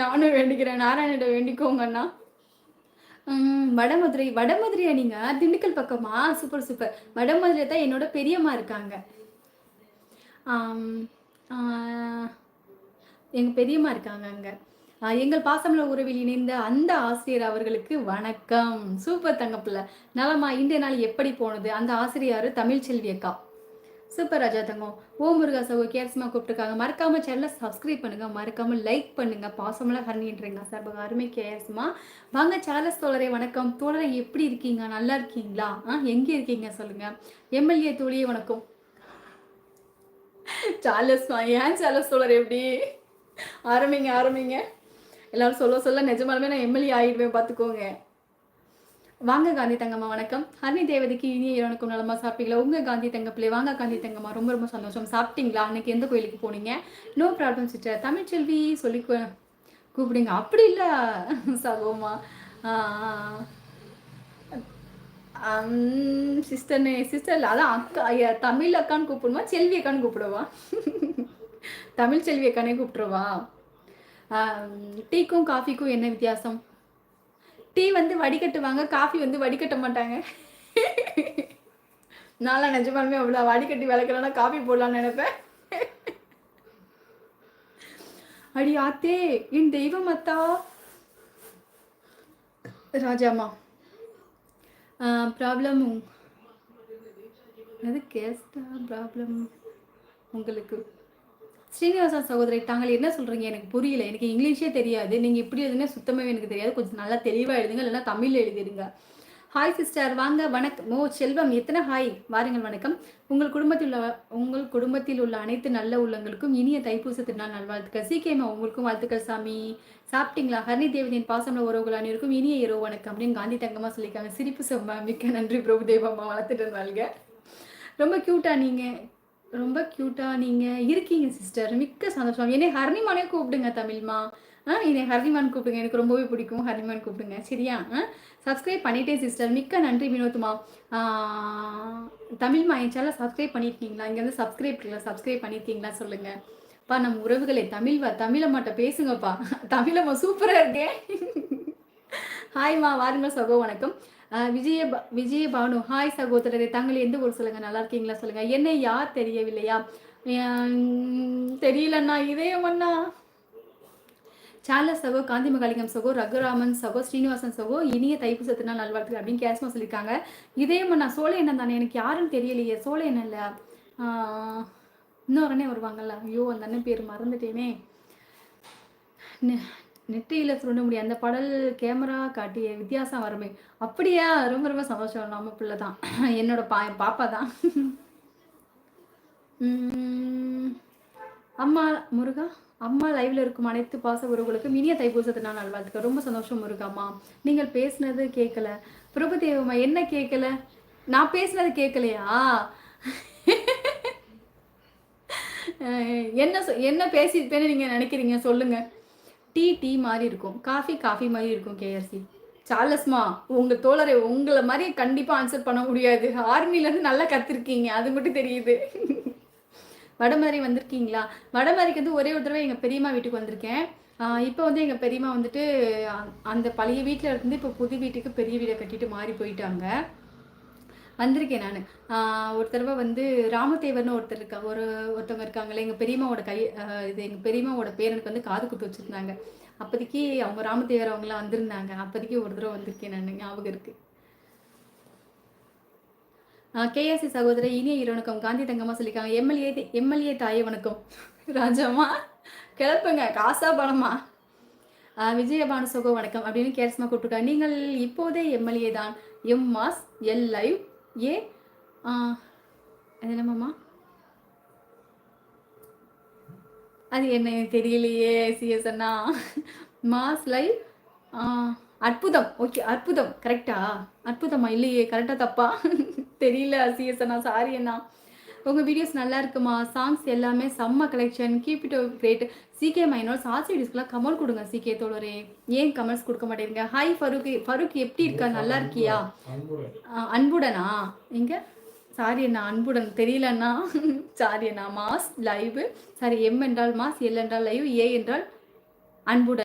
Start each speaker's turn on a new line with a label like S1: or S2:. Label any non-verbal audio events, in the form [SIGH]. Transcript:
S1: நானும் வேண்டிக்கிறேன். நாராயணிட்ட வேண்டிக்கோங்கண்ணா. வடமதுரை வடமதுரையா நீங்க? திண்டுக்கல் பக்கமா? Super super. வடமதுரை தான் என்னோட பெரியம்மா இருக்காங்க. எங்கள் எங்க பெரியம்மா இருக்காங்க அங்க. எங்கள் பாசமல உறவில் இணைந்த அந்த ஆசிரியர் அவர்களுக்கு வணக்கம். சூப்பர் தங்கப்பிள்ள நலமா இன்றைய நாள் எப்படி போனது? அந்த ஆசிரியர் தமிழ் செல்வி அக்கா. சூப்பர் ராஜா தங்கம். ஓ முருகா சகோ கேர்ஸ்மா கூப்பிட்டுருக்காங்க. மறக்காம சேனலை சப்ஸ்கிரைப் பண்ணுங்க. மறக்காம லைக் பண்ணுங்க. பாசமெல்லாம் ஹரணின்றீங்க. சார் அருமை கேர்ஸ்மா. வாங்க சார்லஸ் தோழரை வணக்கம். தோழரை எப்படி இருக்கீங்க? நல்லா இருக்கீங்களா? ஆ எங்கே இருக்கீங்க சொல்லுங்க. எம்எல்ஏ தோழியே வணக்கம். சார்லஸ்மா ஏன் சார்லஸ் தோழர் எப்படி ஆரம்பிங்க ஆரம்பிங்க. எல்லாரும் சொல்ல சொல்ல நிஜமாலுமே நான் எம்எல்ஏ ஆகிடுவேன் பார்த்துக்கோங்க. வாங்க காந்தி தங்கம்மா வணக்கம். ஹரணி தேவதைக்கு இனிய இறைவனுக்கும் நலமா சாப்பிட்டீங்களா உங்க காந்தி தங்க பிள்ளை வாங்க காந்தி தங்கம்மா ரொம்ப ரொம்ப சந்தோஷம். சாப்பிட்டீங்களா? அன்னைக்கு எந்த கோயிலுக்கு போனீங்க? நோ ப்ராப்ளம் சிஸ்டர் தமிழ்ச்செல்வி சொல்லி கூப்பிடுங்க. அப்படி இல்லை சகோமா சிஸ்டர்னு சிஸ்டர் இல்லை. அதான் அக்கா தமிழ் அக்கான்னு கூப்பிடுமா செல்வி அக்கான்னு கூப்பிடுவா? தமிழ் செல்வி அக்கானே கூப்பிட்டுருவா. டீக்கும் காஃபிக்கும் என்ன வித்தியாசம்? டீ வந்து வடிகட்டுவாங்க காஃபி வந்து வடிகட்ட மாட்டாங்க. நான்லாம் நிஜமாலுமே அவ்வளோ வடிகட்டி விளக்கலன்னா காஃபி போடலான்னு நினைப்பேன். அடி ஆத்தே என் தெய்வம் அத்தா. ராஜாமா ப்ராப்ளம் அது கேஸ்டா ப்ராப்ளம் உங்களுக்கு ஸ்ரீனிவாசன் சகோதரி தாங்கள் என்ன சொல்றீங்க? எனக்கு புரியல. எனக்கு இங்கிலீஷே தெரியாது. நீங்க இப்படி எழுதுனா சுத்தமாவே எனக்கு தெரியாது. கொஞ்சம் நல்லா தெளிவா எழுதுங்க. இல்லைன்னா தமிழ்ல எழுதிடுங்க ஹாய் சிஸ்டர் வாங்க. வணக்கம். ஓ செல்வம். எத்தனை? ஹாய் வாருங்கள். வணக்கம். உங்கள் குடும்பத்தில் உள்ள உங்கள் குடும்பத்தில் உள்ள அனைத்து நல்ல உள்ளங்களுக்கும் இனிய தைப்பூச திருநாள் நல்வாழ்த்துக்கள். சீக்கிரமா உங்களுக்கும் வாழ்த்துக்கள் சாமி. சாப்பிட்டீங்களா? ஹரணி தேவதியின் பாசம்ல உறவுகள் அனைவருக்கும் இனிய இரவு வணக்கம். அப்படின்னு காந்தி தங்கமா சொல்லியிருக்காங்க. சிரிப்பு செம்ம. மிக்க நன்றி. பிரபு தேவம்மா வளர்த்துட்டு இருந்தாங்க ரொம்ப க்யூட்டா நீங்க ரொம்ப க்யூட்டா நீங்க இருக்கீங்க சிஸ்டர் மிக்க சந்தோஷம். என்னை ஹர்னிமானே கூப்பிடுங்க தமிழ்மா. ஆ என்னை ஹர்னிமான் கூப்பிடுங்க. எனக்கு ரொம்பவே பிடிக்கும். ஹர்னிமான் கூப்பிடுங்க. சரியா? ஆ சப்ஸ்கிரைப் பண்ணிட்டேன் சிஸ்டர் மிக்க நன்றி வினோத்மா தமிழ்மா என் சேனல் சப்ஸ்கிரைப் பண்ணியிருக்கீங்களா இங்கே வந்து சப்ஸ்கிரைப் இருக்குல்ல சப்ஸ்கிரைப் பண்ணியிருக்கீங்களா சொல்லுங்க. பா நம்ம உறவுகளே. தமிழ் வா தமிழம்மாட்ட பேசுங்கப்பா. தமிழம்மா சூப்பராக இருக்கேன் ஹாய்மா [LAUGHS] வாருங்க சகோ வணக்கம். விஜய விஜய பானு ஹாய் சகோதரரே தங்களை எந்த ஊர் சொல்லுங்க? நல்லா இருக்கீங்களா சொல்லுங்க? என்ன யார் தெரியவில்லையா? தெரியலண்ணா தெரியலண்ணா இதயமண்ணா. சார்ல சகோ காந்தி மகாலிங்கம் சகோ ரகுராமன் சகோ ஸ்ரீனிவாசன் சகோ இனிய தைப்பூச திருநாள் நல்வாழ்த்துக்கள் அப்படின்னு கேஸ்மா சொல்லியிருக்காங்க. இதயமண்ணா சோழ எண்ணம் தானே எனக்கு யாருன்னு தெரியலையே சோழ எண்ணம் இல்லை இன்னொரு அண்ணே வருவாங்கல்ல. ஐயோ அந்த அண்ணன் பேர் மறந்துட்டேனே. நெற்றியில் சுருண்ட முடியும் அந்த பாடல் கேமரா காட்டிய வித்தியாசம் வருமே. அப்படியா? ரொம்ப ரொம்ப சந்தோஷம். நம்ம பிள்ளை தான். [CLEARS THROAT] என்னோட பா பாப்பா தான். [LAUGHS] அம்மா முருகா அம்மா லைவ்ல இருக்கும் அனைத்து பாச உறவுகளுக்கும் இனிய தைப்பூசத்தை நான் நல்வாழ்த்துக்க ரொம்ப சந்தோஷம் முருகாம்மா நீங்கள் பேசுனது கேட்கல பிரபுதேவம்மா என்ன கேட்கல நான் பேசுனது கேட்கலையா [LAUGHS] என்ன சொ- என்ன பேசியிருப்பேன்னு நீங்க நினைக்கிறீங்க? சொல்லுங்க. டீ டீ மாதிரி இருக்கும். காஃபி காஃபி மாதிரி இருக்கும் கேஆர்சி சார்லஸ்மா உங்கள் தோழரை உங்களை மாதிரி கண்டிப்பாக ஆன்சர் பண்ண முடியாது. ஆர்மிலேருந்து நல்லா கற்றுருக்கீங்க அது மட்டும் தெரியுது. வடமதுரை வந்திருக்கீங்களா? வடமதுரைக்கு வந்து ஒரே ஒரு தடவை எங்கள் பெரியம்மா வீட்டுக்கு வந்திருக்கேன். இப்போ வந்து எங்கள் பெரியம்மா வந்துட்டு அந்த பழைய வீட்டில் இருந்து இப்போ புது வீட்டுக்கு பெரிய வீடை கட்டிட்டு மாறி போயிட்டாங்க. வந்திருக்கேன் நான். ஒரு தடவை வந்து ராமதேவர்னு ஒருத்தர் இருக்கா ஒரு ஒருத்தவங்க இருக்காங்களே எங்கள் பெரியம்மாவோட கை இது எங்கள் பெரியம்மாவோட பேரனுக்கு வந்து காது குத்து வச்சுருந்தாங்க. அப்போதைக்கு அவங்க ராமதேவர் அவங்களாம் வந்திருந்தாங்க. அப்போதைக்கு ஒரு தடவை வந்திருக்கேன் நான் ஞாபகம் இருக்குது கேஎஸ்சி சகோதரர் இனிய இரவணக்கம் காந்தி தங்கம்மா சொல்லியிருக்காங்க எம்எல்ஏ எம்எல்ஏ தாயே வணக்கம். ராஜாம்மா கிளப்புங்க காசா பணமா? விஜயபானு சகோ வணக்கம் அப்படின்னு கேரஸ்மா கூப்பிட்டுருக்காங்க. நீங்கள் இப்போதே எம்எல்ஏ தான். M mass L live A? அது என்னமாம்மா அது என்ன தெரியலையே சிஎஸ் அண்ணா. Mass live? அற்புதம். ஓகே அற்புதம். கரெக்டா? அற்புதமா? இல்லையே கரெக்டா தப்பா? தெரியல சிஎஸ் அண்ணா. சாரி அண்ணா. உங்கள் வீடியோஸ் நல்லா இருக்குமா? சாங்ஸ் எல்லாமே செம்ம collection keep it great CK மைனோஸ் RC வீடியோஸ்க்குலாம் கமெண்ட் கொடுங்க சிகே தோழரே. ஏன் கமெண்ட்ஸ் கொடுக்க மாட்டேங்க ஹாய் ஃபருக் ஃபருக் எப்படி இருக்கா? நல்லா இருக்கியா? அன்புடனா. எங்க? சாரி அண்ணா அன்புடன். தெரியலண்ணா. சாரி அண்ணா. மாஸ் லைவ் சாரி எம் என்றால் மாஸ் எல் என்றால் லைவ் ஏ என்றால் அன்புடன்.